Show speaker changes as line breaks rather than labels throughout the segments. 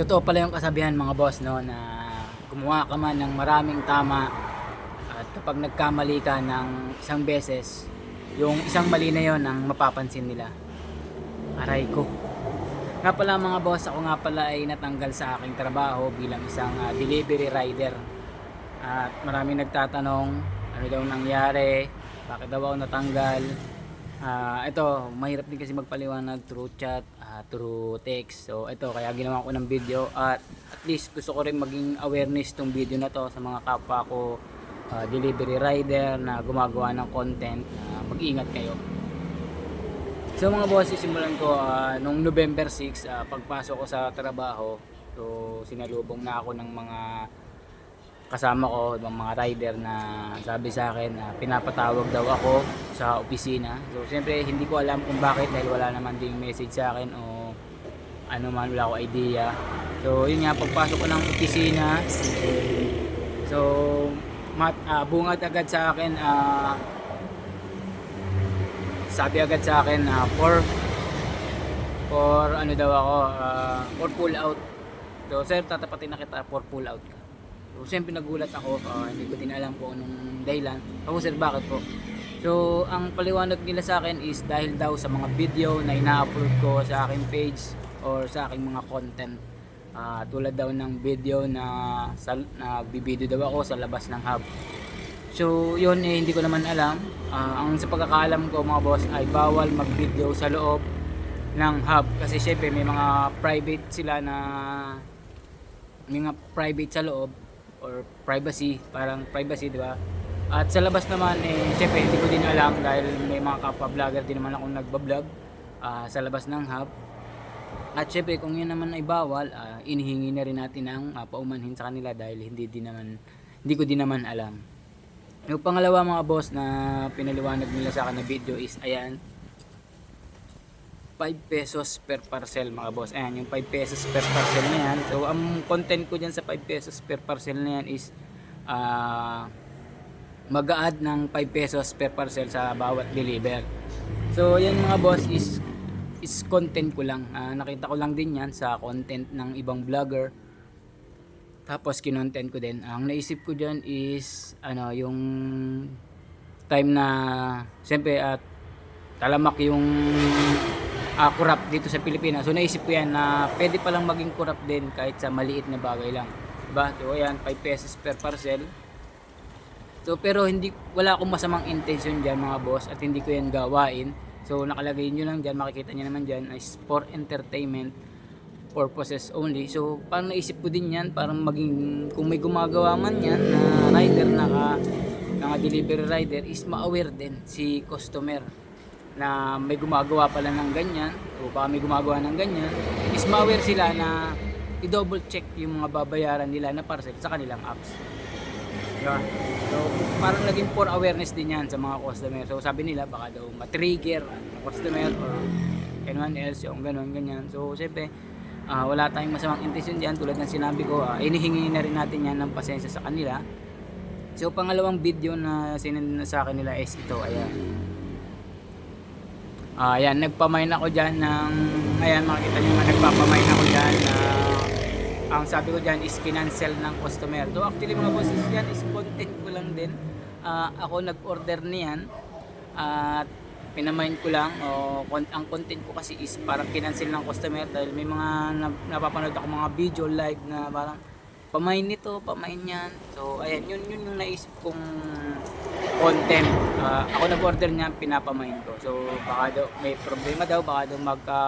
totoo pala yung kasabihan mga boss no na gumawa ka man ng maraming tama at kapag nagkamali ka ng isang beses yung isang mali na yon ang mapapansin nila. Aray ko. Nga pala mga boss ako nga pala ay natanggal sa aking trabaho bilang isang ah, delivery rider. At maraming nagtatanong ano daw nangyari? Bakit daw ako natanggal? Ah, ito, mahirap din kasi magpaliwanag through chat, ah, through text. So, ito, kaya ginawa ko ng video at at least gusto ko rin maging awareness tong video na to sa mga kapwa ko ah, delivery rider na gumagawa ng content. Ah, mag-ingat kayo. So mga boss, simulan ko ah, nung November 6, ah, pagpasok ko sa trabaho. So sinalubong na ako ng mga kasama ko, mga rider na sabi sa akin na pinapatawag daw ako sa opisina. So siyempre hindi ko alam kung bakit dahil wala naman ding message sa akin o ano man wala ko idea. So yun nga pagpasok ko ng opisina. So mat, ah, bungad agad sa akin ah, sabi agad sa akin na for for ano daw ako ah, for pull out. So sir tatapatin na kita for pull out ka. So, siyempre nagulat ako, ah, hindi ko din alam kung anong dahilan. Ako sir, bakit po? So, ang paliwanag nila sa akin is dahil daw sa mga video na ina-upload ko sa aking page or sa aking mga content. Ah, tulad daw ng video na, sa, na bibideo daw ako sa labas ng hub. So, yun eh, hindi ko naman alam. Ah, ang sa pagkakaalam ko mga boss ay bawal mag-video sa loob ng hub kasi syempre may mga private sila na may mga private sa loob or privacy, parang privacy, di ba? At sa labas naman, eh, syempre hindi ko din alam dahil may mga kapwa-vlogger din naman akong nagbablog ah, sa labas ng hub. At syempre kung yun naman ay bawal, ah, inihingi na rin natin ang ah, paumanhin sa kanila dahil hindi din naman hindi ko din naman alam. Yung pangalawa mga boss na pinaliwanag nila sa akin na video is ayan 5 pesos per parcel mga boss. Ayan, yung 5 pesos per parcel na yan. So, ang content ko dyan sa 5 pesos per parcel na yan is ah mag-a-add ng 5 pesos per parcel sa bawat deliver. So, yan mga boss is is content ko lang. Ah, nakita ko lang din yan sa content ng ibang vlogger. Tapos kinontent ko din. Ang naisip ko dyan is ano, yung time na siyempre at talamak yung ah, corrupt dito sa Pilipinas. So naisip ko yan na pwede palang maging corrupt din kahit sa maliit na bagay lang. Diba? So ayan, 5 pesos per parcel. So pero hindi wala akong masamang intention diyan mga boss at hindi ko yan gawain. So nakalagay niyo lang diyan, makikita niyo naman diyan is for entertainment purposes only. So parang naisip ko din yan, parang maging kung may gumagawa man yan na rider na ka, na delivery rider is ma-aware din si customer na may gumagawa pala ng ganyan o baka may gumagawa ng ganyan is ma-aware sila na i-double check yung mga babayaran nila na parcel sa kanilang apps. Diba? So, parang naging for awareness din yan sa mga customer. So, sabi nila baka daw ma-trigger ang customer or anyone else yung ganun, ganyan. So, siyempre, ah, wala tayong masamang intention diyan tulad ng sinabi ko, ah, inihingi na rin natin yan ng pasensya sa kanila. So, pangalawang video na sinend sa akin nila is ito, ayan. Ah, ayan, nagpamain ako diyan ng ayan makikita niyo nga nagpapamain ako diyan na ang sabi ko diyan is kinancel ng customer. So actually mga bosses yan is content ko lang din. Ah, ako nag-order niyan at pinamain ko lang o ang content ko kasi is parang kinancel ng customer dahil may mga nap- napapanood ako mga video live na parang pamain nito, pamain yan. So ayan, yun yun yung naisip kong content. Ah, ako nag-order niya, pinapamain ko. So baka daw may problema daw, baka daw magka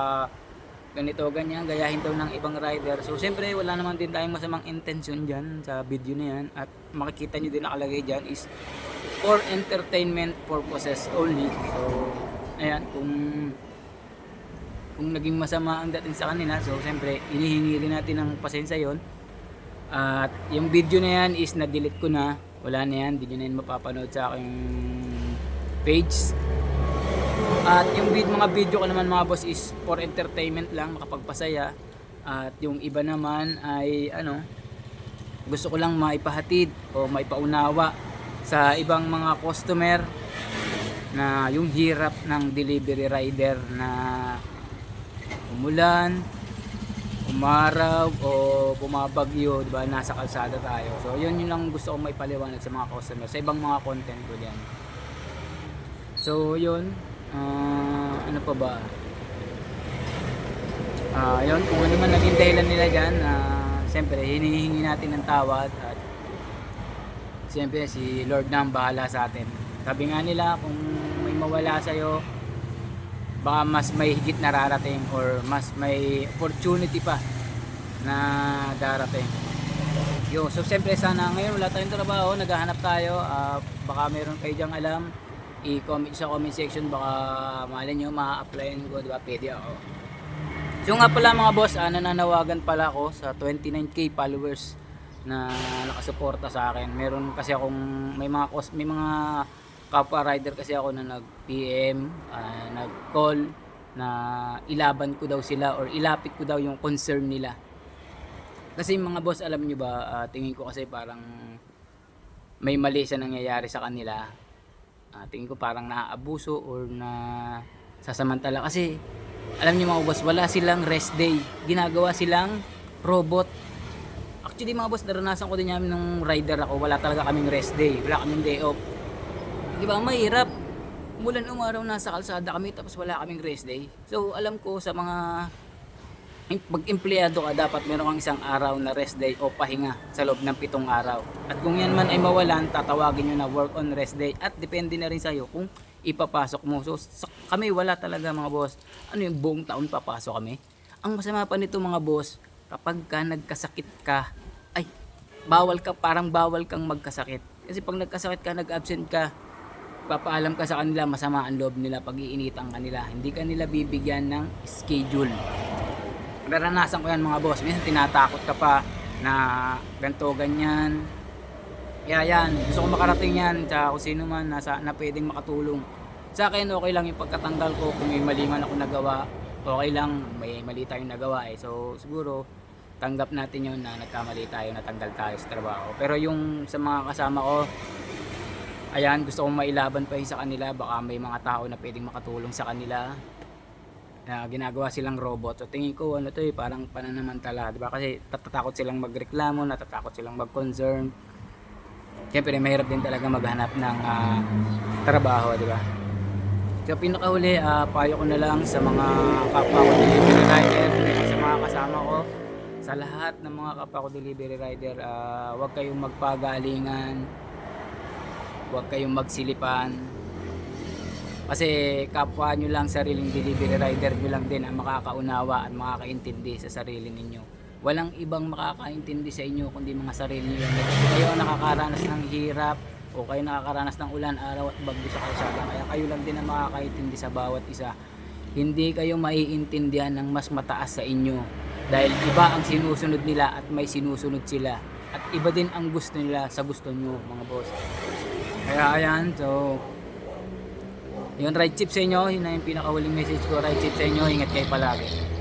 ganito ganyan, gayahin daw ng ibang rider. So siyempre wala naman din tayong masamang intention diyan sa video na yan at makikita niyo din nakalagay diyan is for entertainment purposes only. So ayan, kung kung naging masama ang dating sa kanila, so siyempre inihingi rin natin ng pasensya yon. At yung video na yan is na-delete ko na. Wala na yan, hindi nyo na yan mapapanood sa aking page. At yung vid mga video ko naman mga boss is for entertainment lang, makapagpasaya. At yung iba naman ay ano, gusto ko lang maipahatid o maipaunawa sa ibang mga customer na yung hirap ng delivery rider na umulan, umaraw o bumabagyo, di ba, nasa kalsada tayo. So, yun yun lang gusto kong may paliwanag sa mga customer, sa ibang mga content ko diyan. So, yun. Ah, ano pa ba? Ah, yun, kung ano man naging dahilan nila dyan, ah, siyempre, hinihingi natin ng tawad at siyempre, si Lord na ang bahala sa atin. Sabi nga nila, kung may mawala sa'yo, baka mas may higit na rarating or mas may opportunity pa na darating. Yo, so siyempre sana ngayon wala tayong trabaho, naghahanap tayo, ah, baka meron kayo dyang alam, i-comment sa comment section, baka malay nyo, ma-applyan ko, di ba, pwede ako. So nga pala mga boss, ah, nananawagan pala ako sa 29k followers na nakasuporta sa akin. Meron kasi akong may mga may mga kapwa rider kasi ako na nag-PM, ah, nag-call na ilaban ko daw sila or ilapit ko daw yung concern nila. Kasi mga boss, alam nyo ba, ah, tingin ko kasi parang may mali sa nangyayari sa kanila. Ah, tingin ko parang naaabuso or na sasamantala kasi alam niyo mga boss, wala silang rest day. Ginagawa silang robot. Actually mga boss, naranasan ko din namin nung rider ako, wala talaga kaming rest day. Wala kaming day off. Di ba, mahirap. Mulan umaraw nasa kalsada kami tapos wala kaming rest day. So alam ko sa mga pag empleyado ka dapat meron kang isang araw na rest day o pahinga sa loob ng pitong araw. At kung yan man ay mawalan, tatawagin nyo na work on rest day at depende na rin sa'yo kung ipapasok mo. So sa- kami wala talaga mga boss. Ano yung buong taon papasok kami? Ang masama pa nito mga boss, kapag ka nagkasakit ka, ay bawal ka, parang bawal kang magkasakit. Kasi pag nagkasakit ka, nag-absent ka, papaalam ka sa kanila, masama ang loob nila, pag-iinitan kanila. Hindi ka nila bibigyan ng schedule naranasan ko yan mga boss. Minsan tinatakot ka pa na ganto ganyan. Kaya yan, gusto ko makarating yan sa kung sino man nasa, na pwedeng makatulong. Sa akin, okay lang yung pagkatanggal ko. Kung may mali man ako nagawa, okay lang. May mali tayong nagawa eh. So, siguro, tanggap natin yun na nagkamali tayo, natanggal tayo sa trabaho. Pero yung sa mga kasama ko, ayan, gusto kong mailaban pa yun sa kanila. Baka may mga tao na pwedeng makatulong sa kanila na ginagawa silang robot. So tingin ko ano to eh, parang pananamantala, 'di ba? Kasi natatakot silang magreklamo, natatakot silang mag-concern. Siyempre, mahirap din talaga maghanap ng ah, trabaho, 'di ba? So pinakahuli, ah, payo ko na lang sa mga kapwa ko delivery rider, sa mga kasama ko, sa lahat ng mga kapwa ko delivery rider, ah, huwag kayong magpagalingan, huwag kayong magsilipan, kasi kapwa nyo lang sariling delivery rider nyo lang din ang makakaunawa at makakaintindi sa sarili ninyo. Walang ibang makakaintindi sa inyo kundi mga sarili nyo. Kasi kayo nakakaranas ng hirap o kayo nakakaranas ng ulan, araw at bagyo sa kalsada. Kaya kayo lang din ang makakaintindi sa bawat isa. Hindi kayo maiintindihan ng mas mataas sa inyo. Dahil iba ang sinusunod nila at may sinusunod sila. At iba din ang gusto nila sa gusto nyo mga boss. Kaya ayan, so yun, right chip sa inyo. Yun na yung pinakahuling message ko. Right chip sa inyo. Ingat kayo palagi.